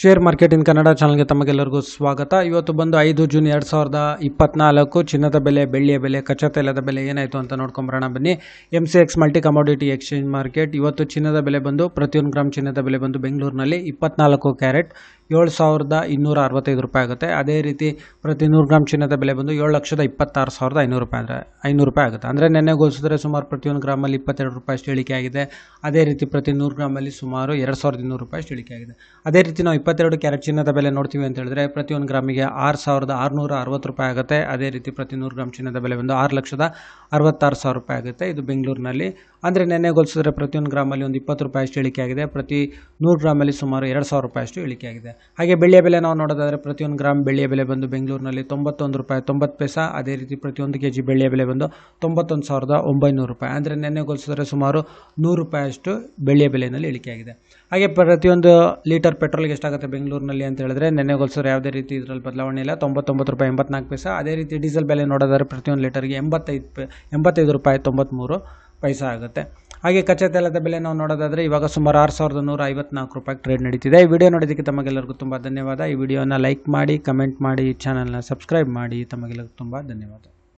Share market in Kannada ಚಾನಲ್ಗೆ ತಮಗೆಲ್ಲರಿಗೂ ಸ್ವಾಗತ. ಇವತ್ತು ಬಂದು ಐದು ಜೂನ್ ಎರಡು ಸಾವಿರದ ಇಪ್ಪತ್ನಾಲ್ಕು, ಚಿನ್ನದ ಬೆಲೆ, ಬೆಳ್ಳಿಯ ಬೆಲೆ, ಕಚ್ಚಾ ತೈಲದ ಬೆಲೆ ಏನಾಯಿತು ಅಂತ ನೋಡ್ಕೊಂಬರೋಣ ಬನ್ನಿ. M C X multi commodity exchange market ಇವತ್ತು ಚಿನ್ನದ ಬೆಲೆ ಬಂದು, ಪ್ರತಿಯೊಂದು ಗ್ರಾಮ್ ಚಿನ್ನದ ಬೆಲೆ ಬಂದು ಬೆಂಗಳೂರಿನಲ್ಲಿ ಇಪ್ಪತ್ನಾಲ್ಕು ಕ್ಯಾರೆಟ್. ಏಳು ಸಾವಿರದ ಇನ್ನೂರ ಅರವತ್ತೈದು ರೂಪಾಯಿ ಆಗುತ್ತೆ. ಅದೇ ರೀತಿ ಪ್ರತಿ ನೂರು ಗ್ರಾಮ್ ಚಿನ್ನದ ಬೆಲೆ ಬಂದು ಏಳು ಲಕ್ಷದ ಇಪ್ಪತ್ತಾರು ಸಾವಿರದ ಐನೂರು ರೂಪಾಯಿ ಅಂದರೆ ಐನೂರು ರೂಪಾಯಿ ಆಗುತ್ತೆ. ಅಂದರೆ ನೆನ್ನೆ ಹೋಲಿಸಿದ್ರೆ ಸುಮಾರು ಪ್ರತಿಯೊಂದು ಗ್ರಾಮಲ್ಲಿ ಇಪ್ಪತ್ತೆರಡು ರೂಪಾಯಿ ಅಷ್ಟು ಇಳಿಕೆ ಆಗಿದೆ. ಅದೇ ರೀತಿ ಪ್ರತಿ ನೂರು ಗ್ರಾಮಲ್ಲಿ ಸುಮಾರು ಎರಡು ಸಾವಿರದ ಇನ್ನೂರು ರೂಪಾಯಿ ಅಷ್ಟು ಇಳಿಕೆ ಆಗಿದೆ. ಅದೇ ರೀತಿ ನಾವು ಇಪ್ಪತ್ತೆರಡು ಕ್ಯಾರೆಟ್ ಚಿನ್ನದ ಬೆಲೆ ನೋಡ್ತೀವಿ ಅಂತ ಹೇಳಿದ್ರೆ ಪ್ರತಿಯೊಂದು ಗ್ರಾಮಿಗೆ ಆರು ಸಾವಿರದ ಆರುನೂರ ಅರವತ್ತು ರೂಪಾಯಿ ಆಗುತ್ತೆ. ಅದೇ ರೀತಿ ಪ್ರತಿ ನೂರು ಗ್ರಾಮ್ ಚಿನ್ನದ ಬೆಲೆ ಬಂದು ಆರು ಲಕ್ಷದ ಅರವತ್ತಾರು ಸಾವಿರ ರೂಪಾಯಿ ಆಗುತ್ತೆ ಇದು ಬೆಂಗಳೂರಿನಲ್ಲಿ. ಅಂದರೆ ನೆನ್ನೆ ಹೋಲಿಸಿದ್ರೆ ಪ್ರತಿಯೊಂದು ಗ್ರಾಮಲ್ಲಿ ಒಂದು ಇಪ್ಪತ್ತು ರೂಪಾಯಿ ಅಷ್ಟು ಇಳಿಕೆ ಆಗಿದೆ. ಪ್ರತಿ ನೂರು ಗ್ರಾಮಲ್ಲಿ ಸುಮಾರು ಎರಡು ಸಾವಿರ ರೂಪಾಯಿ ಅಷ್ಟು ಇಳಿಕೆ ಆಗಿದೆ. ಹಾಗೆ ಬೆಳ್ಳಿಯ ಬೆಲೆ ನಾವು ನೋಡೋದಾದರೆ ಪ್ರತಿಯೊಂದು ಗ್ರಾಮ್ ಬೆಳ್ಳಿಯ ಬೆಲೆ ಬಂದು ಬೆಂಗಳೂರಿನಲ್ಲಿ ತೊಂಬತ್ತೊಂದು ರೂಪಾಯಿ ತೊಂಬತ್ತು ಪೈಸಾ, ಅದೇ ರೀತಿ ಪ್ರತಿಯೊಂದು ಕೆ ಜಿ ಬೆಳ್ಳಿಯ ಬೆಲೆ ಬಂದು ತೊಂಬತ್ತೊಂದು ಸಾವಿರದ ಒಂಬೈನೂರು ರೂಪಾಯಿ. ಅಂದರೆ ನೆನ್ನೆ ಹೋಲಿಸಿದ್ರೆ ಸುಮಾರು ನೂರು ರೂಪಾಯಿಯಷ್ಟು ಬೆಳ್ಳಿಯ ಬೆಲೆಯಲ್ಲಿ ಇಳಿಕೆಯಾಗಿದೆ. ಹಾಗೆ ಪ್ರತಿಯೊಂದು ಲೀಟರ್ ಪೆಟ್ರೋಲ್ಗೆ ಎಷ್ಟಾಗುತ್ತೆ ಬೆಂಗಳೂರಿನಲ್ಲಿ ಅಂತ ಹೇಳಿದ್ರೆ, ನೆನ್ನೆ ಹೋಲಿಸಿದ್ರೆ ಯಾವುದೇ ರೀತಿ ಇದರಲ್ಲಿ ಬದಲಾವಣೆ ಇಲ್ಲ. ತೊಂಬತ್ತೊಂಬತ್ತು ರೂಪಾಯಿ ಎಂಬತ್ನಾಲ್ಕು ಪೈಸಾ, ಅದೇ ರೀತಿ ಡೀಸೆಲ್ ಬೆಲೆ ನೋಡೋದಾದ್ರೆ ಪ್ರತಿಯೊಂದು ಲೀಟರ್ಗೆ ಎಂಬತ್ತೈದು ಎಂಬತ್ತೈದು ರೂಪಾಯಿ ತೊಂಬತ್ತ್ಮೂರು ಪೈಸಾ ಆಗುತ್ತೆ. ಹಾಗೆ ಕಚ್ಚಾ ತೈಲದ ಬೆಲೆ ನಾವು ನೋಡೋದಾದರೆ ಇವಾಗ ಸುಮಾರು ಆರು ಸಾವಿರದ ನೂರ ಐವತ್ನಾಲ್ಕು ರೂಪಾಯಿ ಟ್ರೇಡ್ ನಡೀತಿದೆ. ಈ ವಿಡಿಯೋ ನೋಡೋದಕ್ಕೆ ತಮಗೆಲ್ಲರಿಗೂ ತುಂಬ ಧನ್ಯವಾದ. ಈ ವಿಡಿಯೋನ ಲೈಕ್ ಮಾಡಿ ಕಮೆಂಟ್ ಮಾಡಿ ಚಾನಲ್ನ ಸಬ್ಸ್ಕ್ರೈಬ್ ಮಾಡಿ. ತಮಗೆಲ್ಲರಿಗೂ ತುಂಬ ಧನ್ಯವಾದ.